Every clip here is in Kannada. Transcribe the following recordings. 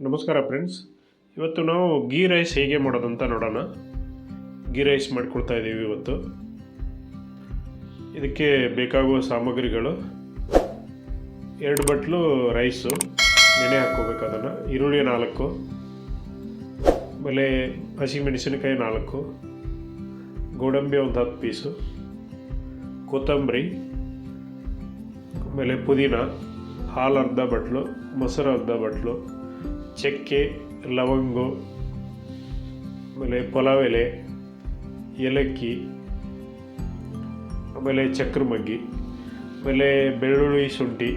ನಮಸ್ಕಾರ ಫ್ರೆಂಡ್ಸ್. ಇವತ್ತು ನಾವು ಗೀ ರೈಸ್ ಹೇಗೆ ಮಾಡೋದಂತ ನೋಡೋಣ. ಗೀ ರೈಸ್ ಮಾಡಿಕೊಳ್ತಾ ಇದ್ದೀವಿ ಇವತ್ತು. ಇದಕ್ಕೆ ಬೇಕಾಗುವ ಸಾಮಗ್ರಿಗಳು. ಎರಡು ಬಟ್ಲು ರೈಸು. ನೆನೆ ಹಾಕ್ಕೋಬೇಕು ಅದನ್ನು. ಈರುಳ್ಳಿ ನಾಲ್ಕು. ಆಮೇಲೆ ಹಸಿಮೆಣಸಿನಕಾಯಿ ನಾಲ್ಕು. ಗೋಡಂಬಿ ಒಂದು ಹತ್ತು ಪೀಸು. ಕೊತ್ತಂಬರಿ. ಆಮೇಲೆ ಪುದೀನ. ಹಾಲು ಅರ್ಧ ಬಟ್ಲು ಮೊಸರು ಅರ್ಧ ಬಟ್ಲು. ಚಕ್ಕೆ, ಲವಂಗು, ಆಮೇಲೆ ಪಲಾವ್ ಎಲೆ ಏಲಕ್ಕಿ, ಆಮೇಲೆ ಚಕ್ರಮಗ್ಗಿ, ಆಮೇಲೆ ಬೆಳ್ಳುಳ್ಳಿ ಶುಂಠಿ.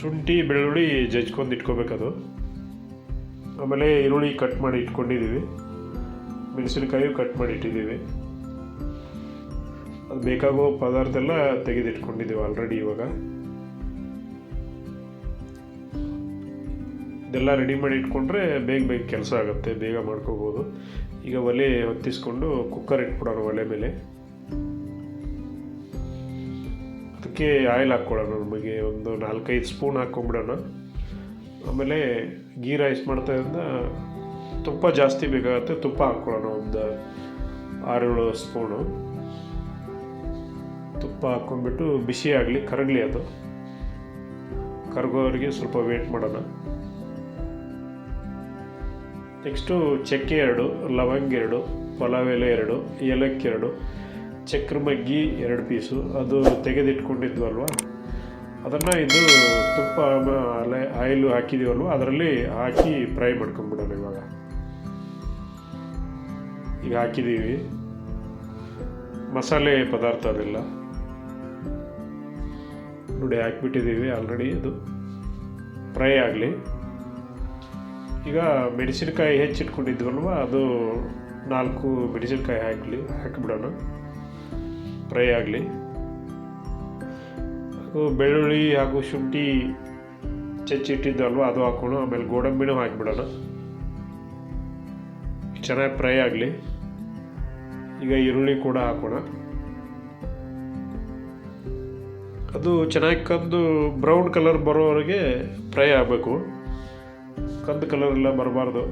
ಶುಂಠಿ, ಬೆಳ್ಳುಳ್ಳಿ ಜಜ್ಕೊಂಡು ಇಟ್ಕೋಬೇಕದು. ಆಮೇಲೆ ಈರುಳ್ಳಿ ಕಟ್ ಮಾಡಿ ಇಟ್ಕೊಂಡಿದ್ದೀವಿ. ಮೆಣಸಿನಕಾಯಿ ಕಟ್ ಮಾಡಿ ಇಟ್ಟಿದ್ದೀವಿ. ಅದು ಬೇಕಾಗೋ ಪದಾರ್ಥ ಎಲ್ಲ ತೆಗೆದಿಟ್ಕೊಂಡಿದ್ದೀವಿ ಆಲ್ರೆಡಿ ಇವಾಗ. ಇದೆಲ್ಲ ರೆಡಿ ಮಾಡಿ ಇಟ್ಕೊಂಡ್ರೆ ಬೇಗ ಬೇಗ ಕೆಲಸ ಆಗುತ್ತೆ, ಬೇಗ ಮಾಡ್ಕೋಬೋದು. ಈಗ ಒಲೆ ಹೊತ್ತಿಸ್ಕೊಂಡು ಕುಕ್ಕರ್ ಇಟ್ಬಿಡೋಣ ಒಲೆ ಮೇಲೆ. ಅದಕ್ಕೆ ಆಯಿಲ್ ಹಾಕ್ಕೊಳ್ಳೋಣ ನಮಗೆ, ಒಂದು ನಾಲ್ಕೈದು ಸ್ಪೂನ್ ಹಾಕ್ಕೊಂಬಿಡೋಣ. ಆಮೇಲೆ ಗೀ ರೈಸ್ ಮಾಡ್ತಾ ಇದ್ದ ತುಪ್ಪ ಜಾಸ್ತಿ ಬೇಕಾಗುತ್ತೆ, ತುಪ್ಪ ಹಾಕ್ಕೊಳ್ಳೋಣ, ಒಂದು ಆರೇಳು ಸ್ಪೂನು ತುಪ್ಪ ಹಾಕ್ಕೊಂಡ್ಬಿಟ್ಟು ಬಿಸಿ ಆಗಲಿ, ಕರಗಲಿ ಅದು. ಕರಗೋವರೆಗೆ ಸ್ವಲ್ಪ ವೇಟ್ ಮಾಡೋಣ. ನೆಕ್ಸ್ಟು ಚಕ್ಕೆ ಎರಡು, ಲವಂಗ ಎರಡು ಪಲಾವ್ ಎರಡು, ಏಲಕ್ಕಿ ಎರಡು, ಚಕ್ರ ಮಗ್ಗಿ ಎರಡು ಪೀಸು. ಅದು ತೆಗೆದಿಟ್ಕೊಂಡಿದ್ವಲ್ವ? ಅದನ್ನು ಇದು ತುಪ್ಪ ಅಲೆ, ಆಯಿಲು ಹಾಕಿದ್ದೀವಲ್ವ ಅದರಲ್ಲಿ ಹಾಕಿ ಫ್ರೈ ಮಾಡ್ಕೊಂಬಿಡೋಣ ಇವಾಗ. ಈಗ ಹಾಕಿದ್ದೀವಿ ಮಸಾಲೆ ಪದಾರ್ಥ ಅದೆಲ್ಲ. ನೋಡಿ ಹಾಕ್ಬಿಟ್ಟಿದ್ದೀವಿ ಆಲ್ರೆಡಿ. ಅದು ಫ್ರೈ ಆಗಲಿ. ಈಗ ಮೆಣಸಿನಕಾಯಿ ಹೆಚ್ಚಿಟ್ಕೊಂಡಿದ್ವಲ್ವ? ಅದು ನಾಲ್ಕು ಮೆಣಸಿನಕಾಯಿ ಹಾಕಲಿ, ಹಾಕಿಬಿಡೋಣ. ಫ್ರೈ ಆಗಲಿ. ಬೆಳ್ಳುಳ್ಳಿ ಹಾಗೂ ಶುಂಠಿ ಚಚ್ಚಿಟ್ಟಿದ್ದಲ್ವ ಅದು ಹಾಕೋಣ. ಆಮೇಲೆ ಗೋಡಂಬಿನೂ ಹಾಕಿಬಿಡೋಣ. ಚೆನ್ನಾಗಿ ಫ್ರೈ ಆಗಲಿ. ಈಗ ಈರುಳ್ಳಿ ಕೂಡ ಹಾಕೋಣ. ಅದು ಚೆನ್ನಾಗಿ ಕಂದು ಬ್ರೌನ್ ಕಲರ್ ಬರೋವರೆಗೆ ಫ್ರೈ ಆಗಬೇಕು. ಕಂದು ಕಲರ್ ಎಲ್ಲ ಬರಬಾರ್ದು.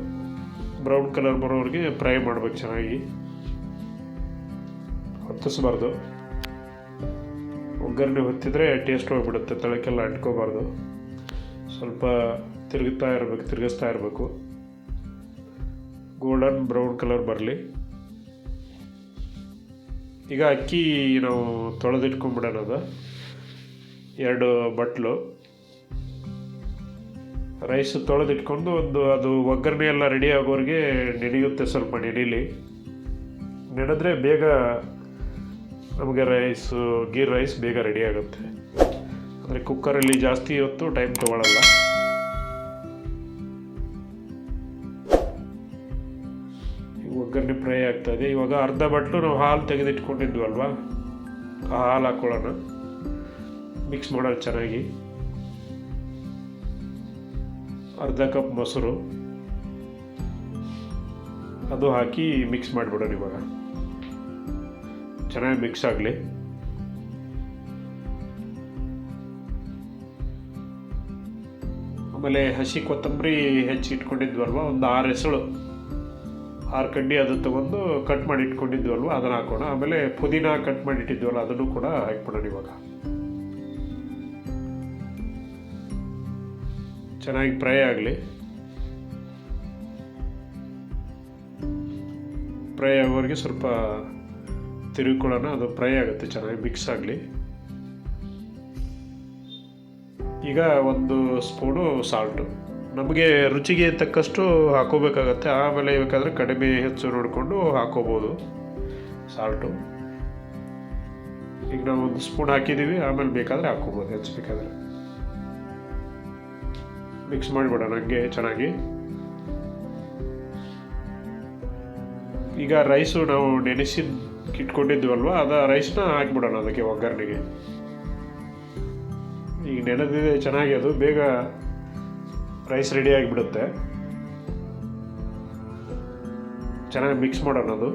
ಬ್ರೌನ್ ಕಲರ್ ಬರೋವರೆಗೆ ಫ್ರೈ ಮಾಡ್ಬೇಕು ಚೆನ್ನಾಗಿ. ಹೊತ್ತಿಸ್ಬಾರ್ದು. ಒಗ್ಗರಣೆ ಹೊತ್ತಿದ್ರೆ ಟೇಸ್ಟ್ ಹೋಗ್ಬಿಡುತ್ತೆ ತಳಕ್ಕೆಲ್ಲ ಅಂಟ್ಕೋಬಾರ್ದು. ಸ್ವಲ್ಪ ತಿರುಗುತ್ತಾ ಇರಬೇಕು, ತಿರುಗಿಸ್ತಾ ಇರಬೇಕು. ಗೋಲ್ಡನ್ ಬ್ರೌನ್ ಕಲರ್ ಬರಲಿ. ಈಗ ಅಕ್ಕಿ ನಾವು ತೊಳೆದಿಟ್ಕೊಂಬಿಡೋಣ ಎರಡು ಬಟ್ಲು. ರೈಸ್ ತೊಳೆದಿಟ್ಕೊಂಡು ಒಂದು ಅದು ಒಗ್ಗರಣೆ ಎಲ್ಲ ರೆಡಿ ಆಗೋರಿಗೆ ನೆನೆಯುತ್ತೆ ಸ್ವಲ್ಪ ನೆನೀಲಿ. ನೆನೆದ್ರೆ ಬೇಗ ನಮಗೆ ರೈಸು ಗೀ ರೈಸ್ ಬೇಗ ರೆಡಿ ಆಗುತ್ತೆ. ಅಂದರೆ ಕುಕ್ಕರಲ್ಲಿ ಜಾಸ್ತಿ ಹೊತ್ತು ಟೈಮ್ ತೊಗೊಳಲ್ಲ. ಒಗ್ಗರಣೆ ಫ್ರೈ ಆಗ್ತಾಯಿದೆ ಇವಾಗ ಅರ್ಧ ಬಟ್ಲು ನಾವು ಹಾಲು ತೆಗೆದಿಟ್ಕೊಂಡಿದ್ವಲ್ವಾ? ಆ ಹಾಲು ಹಾಕ್ಕೊಳ್ಳೋಣ ಮಿಕ್ಸ್ ಮಾಡೋಣ ಚೆನ್ನಾಗಿ. ಅರ್ಧ ಕಪ್ ಮೊಸರು. ಅದು ಹಾಕಿ ಮಿಕ್ಸ್ ಮಾಡಿಬಿಡೋಣ ಇವಾಗ. ಚೆನ್ನಾಗಿ ಮಿಕ್ಸ್ ಆಗಲಿ. ಆಮೇಲೆ ಹಸಿ ಕೊತ್ತಂಬರಿ ಹೆಚ್ಚಿ ಇಟ್ಕೊಂಡಿದ್ವಲ್ವ? ಒಂದು ಆರು ಹೆಸಳು. ಆರು ಕಡ್ಡಿ ಅದು ತಗೊಂಡು ಕಟ್ ಮಾಡಿ ಇಟ್ಕೊಂಡಿದ್ವಲ್ವ? ಅದನ್ನು ಹಾಕೋಣ. ಆಮೇಲೆ ಪುದೀನ ಕಟ್ ಮಾಡಿ ಇಟ್ಟಿದ್ವಲ್ಲ, ಅದನ್ನು ಕೂಡ ಹಾಕ್ಬಿಡೋಣ ಇವಾಗ. ಚೆನ್ನಾಗಿ ಫ್ರೈ ಆಗಲಿ. ಫ್ರೈ ಆಗೋರಿಗೆ ಸ್ವಲ್ಪ ತಿರುಗಿಕೊಳ್ಳೋಣ. ಅದು ಫ್ರೈ ಆಗುತ್ತೆ ಚೆನ್ನಾಗಿ, ಮಿಕ್ಸ್ ಆಗಲಿ. ಈಗ ಒಂದು ಸ್ಪೂನು ಸಾಲ್ಟು. ನಮಗೆ ರುಚಿಗೆ ತಕ್ಕಷ್ಟು ಹಾಕೋಬೇಕಾಗತ್ತೆ. ಆಮೇಲೆ ಬೇಕಾದರೆ ಕಡಿಮೆ ಹೆಚ್ಚು ನೋಡಿಕೊಂಡು ಹಾಕೋಬೋದು ಸಾಲ್ಟು. ಈಗ ನಾವು ಒಂದು ಸ್ಪೂನ್ ಹಾಕಿದ್ದೀವಿ. ಆಮೇಲೆ ಬೇಕಾದರೆ ಹಾಕೋಬೋದು, ಹೆಚ್ಚು ಬೇಕಾದರೆ. ಮಿಕ್ಸ್ ಮಾಡಿಬಿಡೋಣ ನನಗೆ ಚೆನ್ನಾಗಿ. ಈಗ ರೈಸು ನಾವು ನೆನೆಸಿ ಇಟ್ಕೊಂಡಿದ್ವಲ್ವ ಅದ ರೈಸ್ನ ಹಾಕ್ಬಿಡೋಣ ಅದಕ್ಕೆ ಒಗ್ಗರಣೆಗೆ. ಈಗ ನೆನೆದಿದೆ ಚೆನ್ನಾಗಿ ಅದು, ಬೇಗ ರೈಸ್ ರೆಡಿ ಆಗಿಬಿಡುತ್ತೆ. ಚೆನ್ನಾಗಿ ಮಿಕ್ಸ್ ಮಾಡೋಣ ಅದು.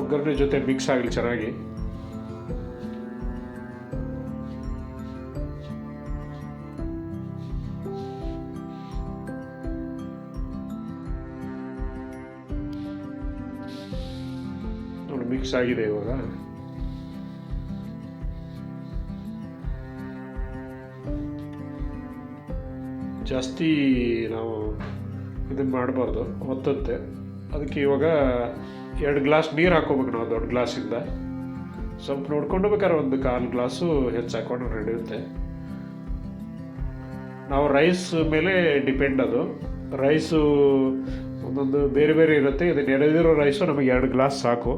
ಒಗ್ಗರಣೆ ಜೊತೆ ಮಿಕ್ಸ್ ಆಗಲಿ ಚೆನ್ನಾಗಿ. ಮಿಕ್ಸ್ ಆಗಿದೆ ಇವಾಗ. ಜಾಸ್ತಿ ನಾವು ಇದನ್ನು ಮಾಡಬಾರ್ದು, ಒತ್ತತ್ತೆ. ಅದಕ್ಕೆ ಇವಾಗ ಎರಡು ಗ್ಲಾಸ್ ನೀರು ಹಾಕೋಬೇಕು ನಾವು ದೊಡ್ಡ ಗ್ಲಾಸಿಂದ. ಸ್ವಲ್ಪ ನೋಡ್ಕೊಂಡು ಬೇಕಾದ್ರೆ ಒಂದು ಕಾಲು ಗ್ಲಾಸು ಹೆಚ್ಚು ಹಾಕೊಂಡು ನಡೆಯುತ್ತೆ. ನಾವು ರೈಸ್ ಮೇಲೆ ಡಿಪೆಂಡ್ ಅದು. ರೈಸು ಒಂದೊಂದು ಬೇರೆ ಬೇರೆ ಇರುತ್ತೆ. ಇದು ನೆನೆದಿರೋ ರೈಸು ನಮಗೆ ಎರಡು ಗ್ಲಾಸ್ ಸಾಕು.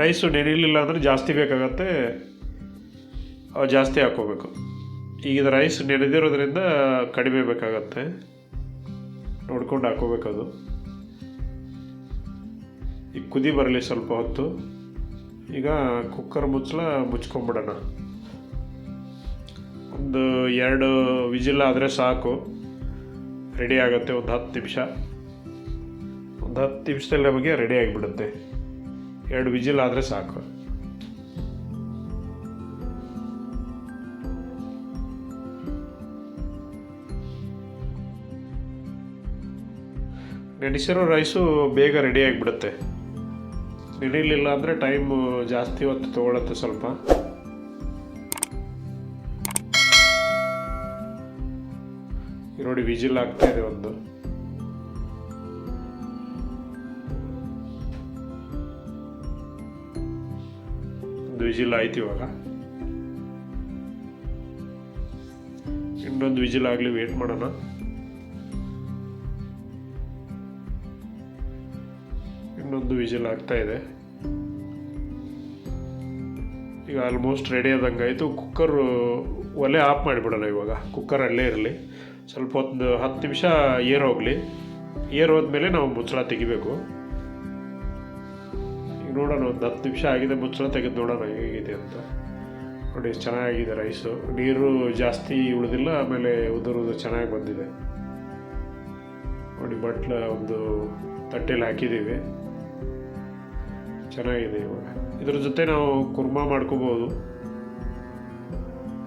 ರೈಸು ನೆನೆಯಲಿಲ್ಲ ಅಂದರೆ ಜಾಸ್ತಿ ಬೇಕಾಗತ್ತೆ ಜಾಸ್ತಿ ಹಾಕೋಬೇಕು ಈಗ ರೈಸ್ ನೆನೆದಿರೋದ್ರಿಂದ ಕಡಿಮೆ ಬೇಕಾಗತ್ತೆ. ನೋಡ್ಕೊಂಡು ಹಾಕೋಬೇಕದು ಈಗ ಕುದಿ ಬರಲಿ ಸ್ವಲ್ಪ ಹೊತ್ತು. ಈಗ ಕುಕ್ಕರ್ ಮುಚ್ಚಲ ಮುಚ್ಕೊಂಬಿಡೋಣ. ಒಂದು ಎರಡು ವಿಜಿಲ್ ಆದರೆ ಸಾಕು. ರೆಡಿ ಆಗುತ್ತೆ, ಒಂದು ಹತ್ತು ನಿಮಿಷ. ಒಂದು ಹತ್ತು ನಿಮಿಷದಲ್ಲಿ ನಮಗೆ ರೆಡಿ ಆಗಿಬಿಡುತ್ತೆ. ಎರಡು ವಿಜಿಲ್ ಆದರೆ ಸಾಕು. ನೆನೆಸಿರೋ ರೈಸು ಬೇಗ ರೆಡಿ ಆಗಿಬಿಡುತ್ತೆ. ನೆನೆಯಲಿಲ್ಲ ಅಂದರೆ ಟೈಮು ಜಾಸ್ತಿ ಹೊತ್ತು ತೊಗೊಳತ್ತೆ ಸ್ವಲ್ಪ. ನೋಡಿ ವಿಜಿಲ್ ಆಗ್ತಾ ಇದೆ ಒಂದು. ವಿಜಿಲ್ ಆಯ್ತು ಇವಾಗ. ಇನ್ನೊಂದು ವಿಜಿಲ್ ಆಗಲಿ ವೇಟ್ ಮಾಡೋಣ. ಇನ್ನೊಂದು ವಿಜಿಲ್ ಆಗ್ತಾ ಇದೆ. ಈಗ ಆಲ್ಮೋಸ್ಟ್ ರೆಡಿ ಆದಂಗೆ ಆಯಿತು. ಕುಕ್ಕರ್ ಒಲೆ ಆಫ್ ಮಾಡಿಬಿಡೋಣ ಇವಾಗ. ಕುಕ್ಕರ್ ಅಲ್ಲೇ ಇರಲಿ. ಸ್ವಲ್ಪ ಒಂದು ಹತ್ತು ನಿಮಿಷ ಏರ್ ಹೋಗಲಿ. ಏರ್ ಹೋದ್ಮೇಲೆ ನಾವು ಮುಚ್ಚಳ ತೆಗಿಬೇಕು. ನೋಡೋಣ, ಒಂದು ಹತ್ತು ನಿಮಿಷ ಆಗಿದೆ, ಮುಚ್ಚಳ ತೆಗೆದು ನೋಡೋಣ ಹೇಗಿದೆ ಅಂತ. ನೋಡಿ, ಚೆನ್ನಾಗಿದೆ ರೈಸು. ನೀರು ಜಾಸ್ತಿ ಉಳಿದಿಲ್ಲ, ಆಮೇಲೆ ಉದುರುದು ಚೆನ್ನಾಗಿ ಬಂದಿದೆ. ನೋಡಿ ಬಟ್ಲ ಒಂದು ತಟ್ಟೆಲಿ ಹಾಕಿದ್ದೀವಿ. ಚೆನ್ನಾಗಿದೆ ಇವಾಗ. ಇದ್ರ ಜೊತೆ ನಾವು ಕುರ್ಮಾ ಮಾಡ್ಕೋಬೋದು.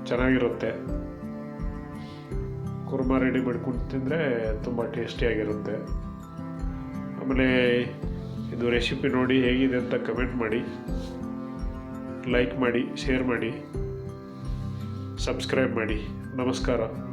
ಚೆನ್ನಾಗಿರುತ್ತೆ. ಕುರ್ಮಾ ರೆಡಿ ಮಾಡ್ಕೊಂಡು ತಿಂದರೆ ತುಂಬ ಟೇಸ್ಟಿಯಾಗಿರುತ್ತೆ ಆಮೇಲೆ ಇದು ರೆಸಿಪಿ ನೋಡಿ ಹೇಗಿದೆ ಅಂತ ಕಮೆಂಟ್ ಮಾಡಿ ಲೈಕ್ ಮಾಡಿ ಶೇರ್ ಮಾಡಿ ಸಬ್ಸ್ಕ್ರೈಬ್ ಮಾಡಿ. ನಮಸ್ಕಾರ.